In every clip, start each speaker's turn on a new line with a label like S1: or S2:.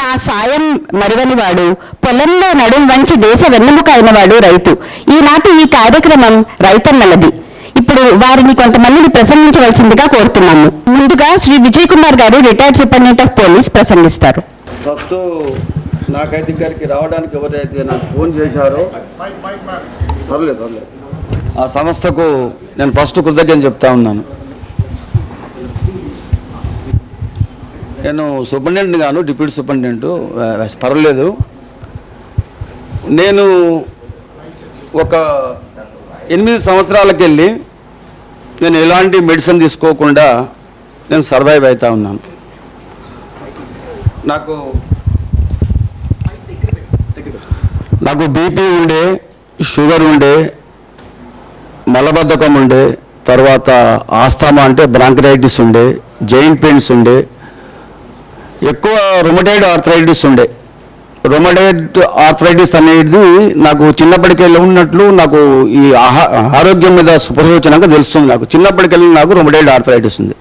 S1: నా సాయం మరువనివాడు. పొలంలో నడుం వంచి దేశ వెన్నెముక అయినవాడు రైతు. ఈనాటి ఈ కార్యక్రమం రైతన్నలది. ఇప్పుడు వారిని కొంతమందిని ప్రసంగించవలసిందిగా కోరుతున్నాము. ముందుగా Shri Vijay Kumar garu retired superintendent of police ప్రసంగిస్తారు.
S2: ఫస్ట్ నాకైతే ఇక్కడికి రావడానికి ఎవరైతే నాకు ఫోన్ చేశారో పర్లేదు పర్లేదు. ఆ సంస్థకు నేను ఫస్ట్ కృతజ్ఞత చెప్తా ఉన్నాను. నేను సూపరింటెండెంట్ గాను డిప్యూటీ సూపరింటెండెంట్ పర్వాలేదు. నేను ఒక ఎనిమిది సంవత్సరాలకు వెళ్ళి నేను ఎలాంటి మెడిసిన్ తీసుకోకుండా నేను సర్వైవ్ అవుతా ఉన్నాను. నాకు నాకు బీపీ ఉండే షుగర్ ఉండే మలబద్ధకం ఉండే తర్వాత ఆస్తమా అంటే బ్రాంకరైటిస్ ఉండే జైంట్ పెయిన్స్ ఉండే ఎక్కువ రొమటైడ్ ఆర్థరైటిస్ ఉండే. రొమటైడ్ ఆర్థరైటిస్ అనేది నాకు చిన్నప్పటికెళ్ళి ఉన్నట్లు నాకు ఈ ఆహా ఆరోగ్యం మీద సుపరిచనంగా తెలుస్తుంది నాకు. చిన్నప్పటికెళ్ళి నాకు రొమటైడ్ ఆర్థరైటిస్ ఉంది.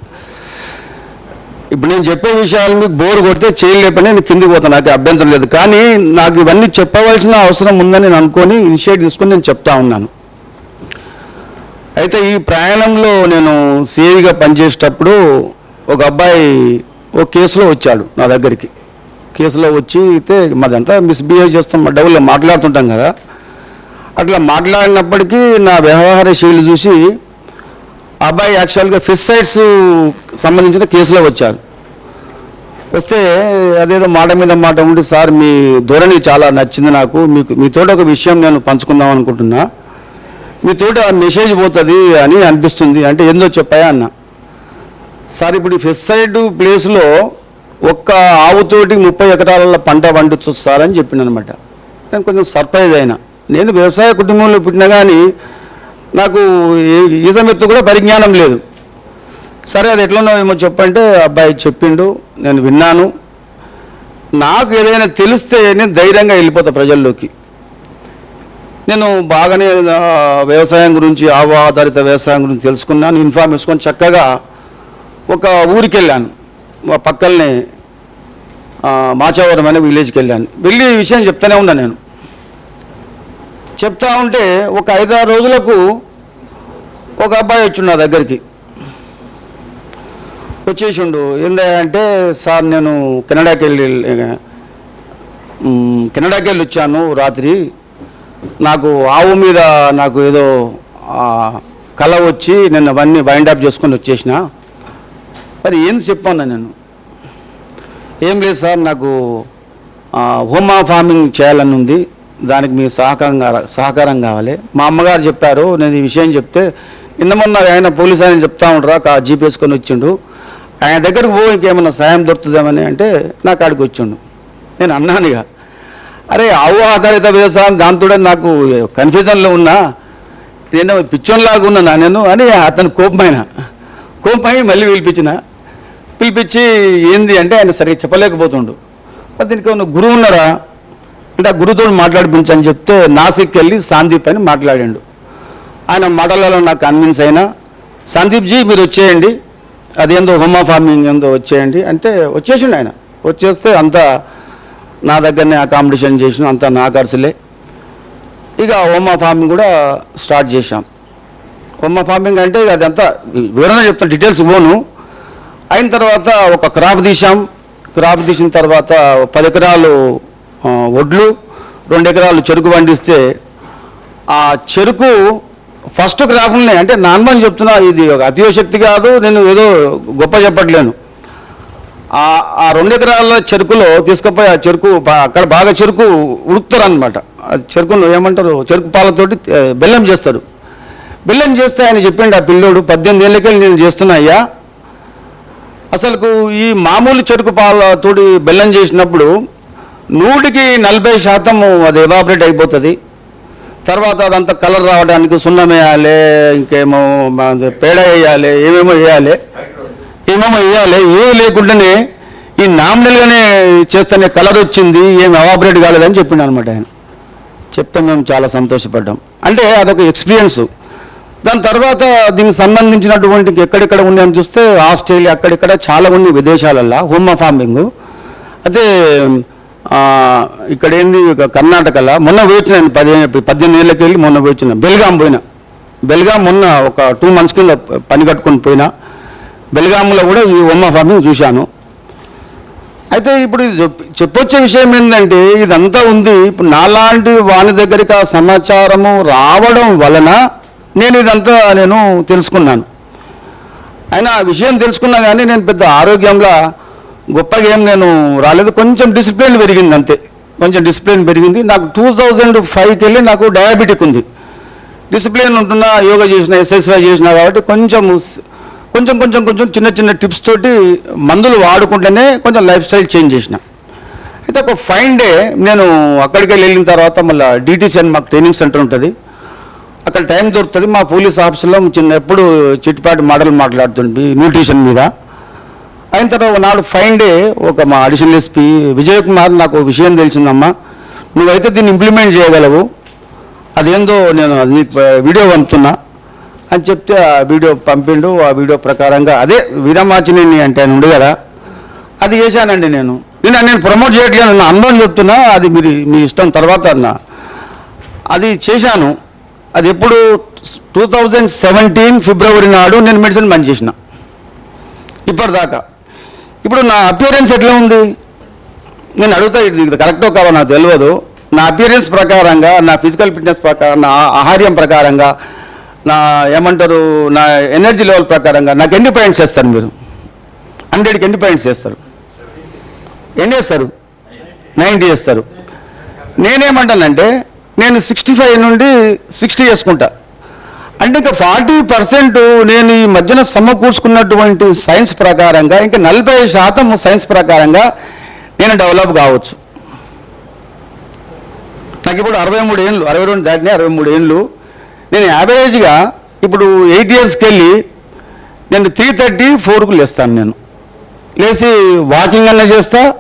S2: ఇప్పుడు నేను చెప్పే విషయాలు మీకు బోర్ కొడితే చేయలేపని నేను కిందికి పోతాను నాకు అభ్యంతరం లేదు. కానీ నాకు ఇవన్నీ చెప్పవలసిన అవసరం ఉందని నేను అనుకొని ఇనిషియేట్ తీసుకొని నేను చెప్తా ఉన్నాను. అయితే ఈ ప్రయాణంలో నేను సేవిగా పనిచేసేటప్పుడు ఒక అబ్బాయి ఓ కేసులో వచ్చాడు నా దగ్గరికి. కేసులో వచ్చి అయితే మాదంతా మిస్బిహేవ్ చేస్తాం మా డబ్బుల్లో మాట్లాడుతుంటాం కదా. అట్లా మాట్లాడినప్పటికీ నా వ్యవహార శైలి చూసి అబ్బాయి యాక్చువల్గా ఫిస్సైడ్స్ సంబంధించిన కేసులో వచ్చారు. వస్తే అదేదో మాట మీద మాట ఉండి సార్ మీ ధోరణి చాలా నచ్చింది నాకు. మీకు మీతోటి ఒక విషయం నేను పంచుకుందాం అనుకుంటున్నా. మీతోటి ఆ మెసేజ్ పోతుంది అని అనిపిస్తుంది. అంటే ఏందో చెప్పాయా? అన్న. సార్ ఇప్పుడు ఈ ఫెస్సైడ్ ప్లేస్లో ఒక్క ఆవుతోటి ముప్పై ఎకరాల పంట పండించు సార్ అని చెప్పిండు నేను కొంచెం సర్ప్రైజ్ అయినా. నేను వ్యవసాయ కుటుంబంలో పుట్టినా కానీ నాకు ఈ- ఈ కూడా పరిజ్ఞానం లేదు. సరే అది ఎట్లా ఏమో చెప్పంటే అబ్బాయి చెప్పిండు నేను విన్నాను. నాకు ఏదైనా తెలిస్తే నేను ధైర్యంగా వెళ్ళిపోతా ప్రజల్లోకి. నేను బాగానే వ్యవసాయం గురించి ఆవు ఆధారిత వ్యవసాయం గురించి తెలుసుకున్నాను. ఇన్ఫార్మ్ చేసుకొని చక్కగా ఒక ఊరికి వెళ్ళాను మా పక్కల్నే మాచావరం అనే విలేజ్కి వెళ్ళాను వెళ్ళి ఈ విషయం చెప్తానే ఉన్నా నేను. చెప్తా ఉంటే ఒక ఐదారు రోజులకు ఒక అబ్బాయి వచ్చి నా దగ్గరికి. వచ్చేసిండు. ఏందంటే సార్ నేను కెనడాకి వెళ్ళి కెనడాకి వెళ్ళి వచ్చాను రాత్రి. నాకు ఆవు మీద నాకు ఏదో కళ వచ్చి నేను అవన్నీ వైండ్ అప్ చేసుకొని వచ్చేసిన. సరే ఏంది చెప్పాను నేను? ఏం లేదు సార్ నాకు హోమా ఫార్మింగ్ చేయాలని ఉంది. దానికి మీ సహకారం సహకారం కావాలి. మా అమ్మగారు చెప్పారు నేను ఈ విషయం చెప్తే నిన్న మొన్న ఆయన పోలీస్ ఆయన చెప్తా ఉండరా కా జీప్ వేసుకొని వచ్చిండు. ఆయన దగ్గరకు పో ఇంకేమన్నా సాయం దొరుకుతుందేమని అంటే నా కాడికి వచ్చిండు. నేను అన్నాను ఇక. అరే ఆవు ఆధారిత వ్యవసాయం దాంతో నాకు కన్ఫ్యూజన్లో ఉన్నా. నేను పిచ్చోన్లాగా ఉన్నానా నేను? అని అతను కోపమైన కోపమై మళ్ళీ పిలిపించిన. పిలిపించి ఏంది అంటే ఆయన సరిగ్గా చెప్పలేకపోతుండు. దీనికి ఏమన్నా గురువు ఉన్నారా? అంటే ఆ గురువుతో మాట్లాడిపించని చెప్తే నాసిక్ వెళ్ళి సందీప్ అని మాట్లాడాడు. ఆయన మాటలలో నాకు కన్విన్స్ అయినా సందీప్ జీ మీరు వచ్చేయండి. అదేందో హోమా ఫార్మింగ్ ఏందో వచ్చేయండి. అంటే వచ్చేసిండు ఆయన. వచ్చేస్తే అంతా నా దగ్గరనే అకామిడేషన్ చేసిన అంతా నా ఖర్చులే. ఇక హోమా ఫార్మింగ్ కూడా స్టార్ట్ చేశాం. హోమా ఫార్మింగ్ అంటే అదంతా వివరణ చెప్తాను డీటెయిల్స్ పోను అయిన తర్వాత ఒక క్రాప్ తీసాం క్రాప్ తీసిన తర్వాత పది ఎకరాలు వడ్లు రెండు ఎకరాలు చెరుకు పండిస్తే ఆ చెరుకు ఫస్ట్ క్రాప్ని అంటే నార్మల్ చెప్తున్నా ఇది ఒక అతియోశక్తి కాదు నేను ఏదో గొప్ప చెప్పట్లేను. ఆ రెండు ఎకరాల చెరుకులో తీసుకుపోయి ఆ చెరుకు అక్కడ బాగా చెరుకు ఉడుకుతారు అనమాట ఆ చెరుకును ఏమంటారు చెరుకు పాలతోటి బెల్లం చేస్తారు. బెల్లం చేస్తే ఆయన చెప్పిండు ఆ పిల్లోడు పద్దెనిమిది ఏళ్ళకెళ్ళి నేను చేస్తున్నా అయ్యా అసలుకు ఈ మామూలు చెరుకు పాలతోటి బెల్లం చేసినప్పుడు నూటికి నలభై శాతం అది ఎవాపరేట్ అయిపోతుంది. తర్వాత అదంతా కలర్ రావడానికి సున్నం వేయాలి ఇంకేమో పేడ వేయాలి ఏమేమో వేయాలి. ఏమేమో వేయాలి ఏమి లేకుండానే ఈ నామినల్గానే చేస్తేనే కలర్ వచ్చింది ఏమి ఎవాపరేట్ కాలేదని చెప్పిండు అనమాట ఆయన. చెప్తే మేము చాలా సంతోషపడ్డాం. అంటే అదొక ఎక్స్పీరియన్స్ దాని తర్వాత దీనికి సంబంధించినటువంటి ఎక్కడెక్కడ ఉన్నాయని చూస్తే ఆస్ట్రేలియా అక్కడిక్కడ చాలా ఉన్నాయి విదేశాలల్లో హోమా ఫార్మింగ్. అయితే ఇక్కడ ఏంది కర్ణాటకలో మొన్న పోయి పదిహేను పద్దెనిమిది ఏళ్ళకి వెళ్ళి మొన్న పోయిన బెల్గాం పోయినా. బెల్గాం మొన్న ఒక టూ మంత్స్ కింద పని కట్టుకొని పోయినా. బెల్గాంలో కూడా ఈ ఉమ్మ ఫార్మింగ్ చూశాను. అయితే ఇప్పుడు చెప్పొచ్చే విషయం ఏంటంటే ఇదంతా ఉంది. ఇప్పుడు నాలాంటి వాని దగ్గరికి ఆ సమాచారము రావడం వలన నేను ఇదంతా నేను తెలుసుకున్నాను. అయినా ఆ విషయం తెలుసుకున్నా కానీ నేను పెద్ద ఆరోగ్యంలో గొప్పగా ఏం నేను రాలేదు. కొంచెం డిసిప్లిన్ పెరిగింది అంతే. కొంచెం డిసిప్లిన్ పెరిగింది. నాకు టూ థౌజండ్ ఫైవ్కి వెళ్ళి నాకు డయాబెటిక్ ఉంది. డిసిప్లిన్ ఉంటున్నా యోగా చేసిన ఎక్సర్సైజ్ చేసిన కాబట్టి కొంచెం కొంచెం కొంచెం కొంచెం చిన్న చిన్న టిప్స్ తోటి మందులు వాడుకుంటేనే కొంచెం లైఫ్ స్టైల్ చేంజ్ చేసిన. అయితే ఒక ఫైన్ డే నేను అక్కడికి వెళ్ళి వెళ్ళిన తర్వాత మళ్ళీ డీటీసీ అని మాకు ట్రైనింగ్ సెంటర్ ఉంటుంది. అక్కడ టైం దొరుకుతుంది. మా పోలీస్ ఆఫీసులో చిన్న ఎప్పుడు చిట్టుపాటి మాటలు మాట్లాడుతుంది న్యూట్రిషన్ మీద. అయిన తర్వాత నాడు ఫైన్ డే ఒక మా అడిషనల్ ఎస్పీ విజయ్ కుమార్ నాకు ఒక విషయం తెలిసిందమ్మా. నువ్వైతే దీన్ని ఇంప్లిమెంట్ చేయగలవు. అదేందో నేను నీకు వీడియో పంపుతున్నా అని చెప్తే ఆ వీడియో పంపిండు. ఆ వీడియో ప్రకారంగా అదే వీరమాచినేని అంటే ఆయన ఉండు కదా. అది చేశానండి నేను. నేను నేను ప్రమోట్ చేయట్లేదు నా అనుభవం చెప్తున్నా. అది మీరు మీ ఇష్టం తర్వాత అన్న. అది చేశాను. అది ఎప్పుడు? టూ థౌజండ్ సెవెంటీన్ ఫిబ్రవరి నాడు నేను మెడిసిన్ బంద్ చేసిన. ఇప్పటిదాకా. ఇప్పుడు నా అపియరెన్స్ ఎట్లా ఉంది? నేను అడుగుతా ఇది కరెక్టో కావో నాకు తెలియదు నా అపియరెన్స్ ప్రకారంగా నా ఫిజికల్ ఫిట్నెస్ ప్రకారం నా ఆహార్యం ప్రకారంగా నా ఏమంటారు నా ఎనర్జీ లెవెల్ ప్రకారంగా నాకు ఎన్ని పాయింట్స్ చేస్తారు మీరు? హండ్రెడ్కి ఎన్ని పాయింట్స్ చేస్తారు ఎన్ని చేస్తారు నైంటీ చేస్తారు నేనేమంటానంటే నేను సిక్స్టీ ఫైవ్ నుండి సిక్స్టీ చేసుకుంటా. అంటే ఇంకా ఫార్టీ పర్సెంట్ నేను ఈ మధ్యన సమకూర్చుకున్నటువంటి సైన్స్ ప్రకారంగా ఇంకా నలభై శాతం సైన్స్ ప్రకారంగా నేను డెవలప్ కావచ్చు. నాకు ఇప్పుడు అరవై మూడు ఏళ్ళు అరవై రెండు దాటినాయి అరవై మూడు ఏళ్ళు. నేను యావరేజ్గా ఇప్పుడు ఎయిట్ ఇయర్స్కి వెళ్ళి నేను త్రీ థర్టీ ఫోర్కు లేస్తాను నేను. లేచి వాకింగ్ అన్నా చేస్తా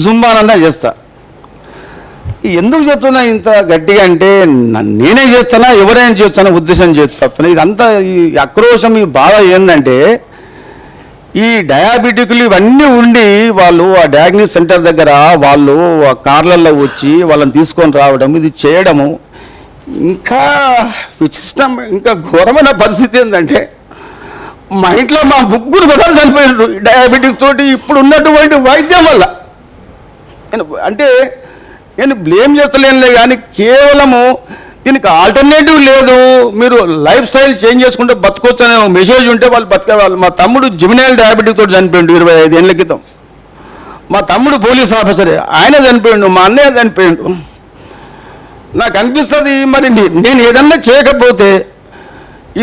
S2: జుంబానన్నా చేస్తా. ఎందుకు చెప్తున్నా ఇంత గట్టిగా అంటే నేనే చేస్తానా ఎవరైనా చేస్తానా ఉద్దేశం చెప్తున్నా. ఇదంతా ఈ ఆక్రోశం ఈ బాధ ఏంటంటే ఈ డయాబెటిక్లు ఇవన్నీ ఉండి వాళ్ళు ఆ డయాగ్నోస్ సెంటర్ దగ్గర వాళ్ళు ఆ కార్లలో వచ్చి వాళ్ళని తీసుకొని రావడం ఇది చేయడము ఇంకా విచిష్టం ఇంకా ఘోరమైన పరిస్థితి ఏంటంటే మా ఇంట్లో మా ముగ్గురు బదాలు చనిపోయినారు డయాబెటిక్ తోటి. ఇప్పుడు ఉన్నటువంటి వైద్యం వల్ల అంటే నేను బ్లేమ్ చేస్తలేనులే కానీ కేవలము దీనికి ఆల్టర్నేటివ్ లేదు. మీరు లైఫ్ స్టైల్ చేంజ్ చేసుకుంటే బతకొచ్చు అనే మెసేజ్ ఉంటే వాళ్ళు బతకేవాళ్ళు మా తమ్ముడు జిమినల్ డయాబెటిక్ తోటి చనిపోయిండు ఇరవై ఐదు ఏళ్ళ క్రితం. మా తమ్ముడు పోలీస్ ఆఫీసరే ఆయన చనిపోయిండు మా అన్నయ్య చనిపోయిండు. నాకు అనిపిస్తుంది మరి నేను ఏదన్నా చేయకపోతే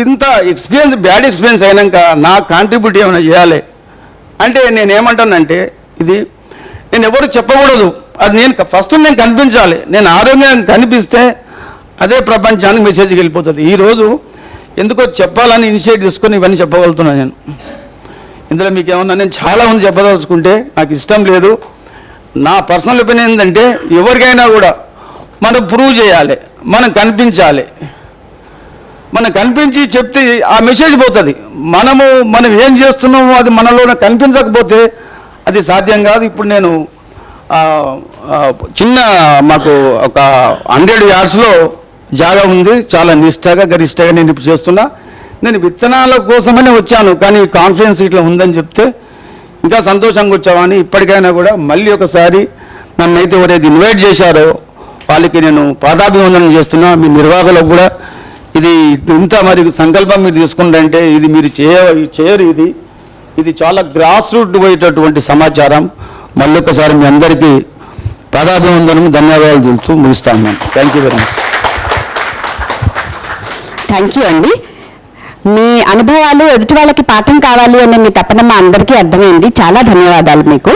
S2: ఇంత ఎక్స్పీరియన్స్ బ్యాడ్ ఎక్స్పీరియన్స్ అయినాక నా కాంట్రిబ్యూట్ ఏమైనా చేయాలి? అంటే నేను ఏమంటానంటే ఇది నేను ఎవరు చెప్పకూడదు. అది నేను ఫస్ట్ నేను కనిపించాలి. నేను ఆరోగ్యంగా కనిపిస్తే అదే ప్రపంచానికి మెసేజ్ వెళ్ళిపోతుంది. ఈరోజు ఎందుకో చెప్పాలని ఇనిషియేట్ తీసుకొని ఇవన్నీ చెప్పగలుగుతున్నాను నేను. ఇందులో మీకు ఏమన్నా నేను చాలా మంది చెప్పదలుచుకుంటే నాకు ఇష్టం లేదు. నా పర్సనల్ ఒపీనియన్ ఏంటంటే ఎవరికైనా కూడా మనం ప్రూవ్ చేయాలి. మనం కనిపించాలి. మనం కనిపించి చెప్తే ఆ మెసేజ్ పోతుంది. మనము మనం ఏం చేస్తున్నామో అది మనలో కనిపించకపోతే అది సాధ్యం కాదు. ఇప్పుడు నేను చిన్న మాకు ఒక హండ్రెడ్ యార్డ్స్లో జాగా ఉంది. చాలా నిష్టగా గరిష్టగా నేను ఇప్పుడు చేస్తున్నా. నేను విత్తనాల కోసమనే వచ్చాను కానీ కాన్ఫిడెన్స్ ఇట్లా ఉందని చెప్తే ఇంకా సంతోషంగా వచ్చామని ఇప్పటికైనా కూడా మళ్ళీ ఒకసారి నన్ను అయితే ఎవరైతే ఇన్వైట్ చేశారో వాళ్ళకి నేను పాదాభివందనం చేస్తున్నా. మీ నిర్వాహకులకు కూడా ఇది ఇంత మరి సంకల్పం మీరు తీసుకుంటే ఇది మీరు చేయ చేయరు ఇది. ఇది చాలా గ్రాస్ రూట్ పోయేటటువంటి సమాచారం. మళ్ళీ ఒకసారి మీ అందరికీ పాదాభివందనం ధన్యవాదాలు తెలుపుతూ ముగిస్తాను నేను. Thank you very much
S1: thank you అండి. మీ అనుభవాలు ఎదుటి వాళ్ళకి పాఠం కావాలి అనే మీ తపన మా అందరికీ అర్థమైంది. చాలా ధన్యవాదాలు మీకు.